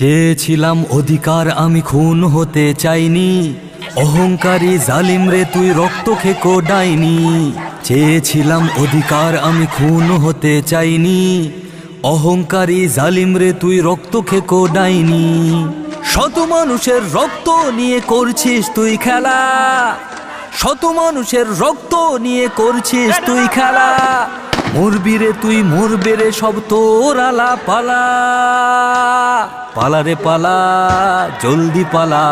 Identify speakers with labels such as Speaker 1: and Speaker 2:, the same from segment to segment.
Speaker 1: চেয়েছিলাম অধিকার আমি খুন হতে চাইনি। অহংকারী জালিম রে তুই রক্ত খেকো ডাইনি। চেয়েছিলাম অধিকার আমি খুন হতে চাইনি। অহংকারী জালিম রে তুই রক্ত খেকো ডাইনি। শত মানুষের রক্ত নিয়ে করছিস তুই খেলা। শত মানুষের রক্ত নিয়ে করছিস তুই খেলা। মরবি রে তুই, মরবে রে সব তোর আলা পালা পালা রে পালা, জলদি পালা।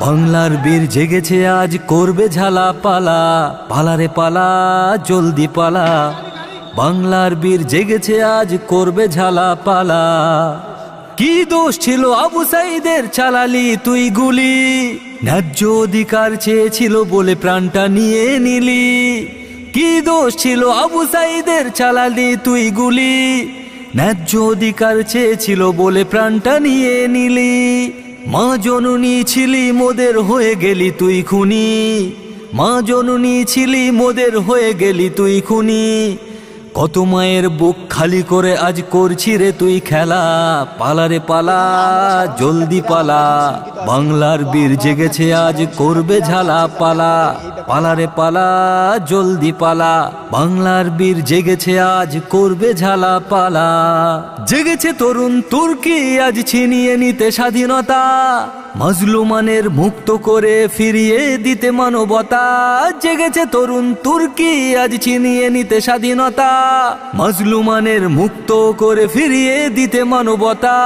Speaker 1: বাংলার বীর জেগেছে আজ, করবে ঝালা পালা পালা রে পালা, জলদি পালা। বাংলার বীর জেগেছে আজ, করবে ঝালা পালা কি দোষ ছিল আবু সাইদের চালালি তুই গুলি? ন্যায্য অধিকার চেয়েছিল বলে প্রাণটা নিয়ে নিলি। কি দোষ ছিল আবু সাইদের চালালি তুই গুলি? ন্যায্য অধিকার চেয়েছিল বলে প্রাণটা নিয়ে নিলি। মা জননী ছিলি মোদের হয়ে গেলি তুই খুনি। মা জননী ছিলি মোদের হয়ে গেলি তুই খুনি। কত মায়ের বুক খালি করে আজ করছি রে তুই খেলা। পালা রে পালা, জলদি পালা। বাংলার বীর জেগেছে আজ, করবে ঝালা পালা। পালা রে পালা, জলদি পালা। বাংলার বীর জেগেছে আজ, করবে ঝালা পালা। জেগেছে তরুণ তুর্কি, আজ ছিনিয়ে নিতে স্বাধীনতা। মজলুমানের মুক্ত করে ফিরিয়ে দিতে মানবতা। জেগেছে তরুণ তুর্কি, আজ ছিনিয়ে নিতে স্বাধীনতা। মজলুমানের মুক্ত করে ফিরিয়ে দিতে মানবতা।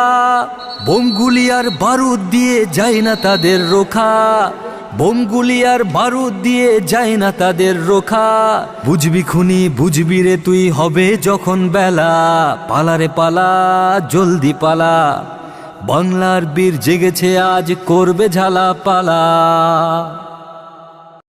Speaker 1: বঙ্গুলিয়ার বারুদ দিয়ে যায় না তাদের রোখা। বোমগুলি আর বারুদ দিয়ে যায় না তাদের রোখা। বুঝবি খুনি, বুঝবি রে তুই, হবে যখন বেলা। পালারে পালা, জলদি পালা। বাংলার বীর জেগেছে, আজ করবে ঝালা পালা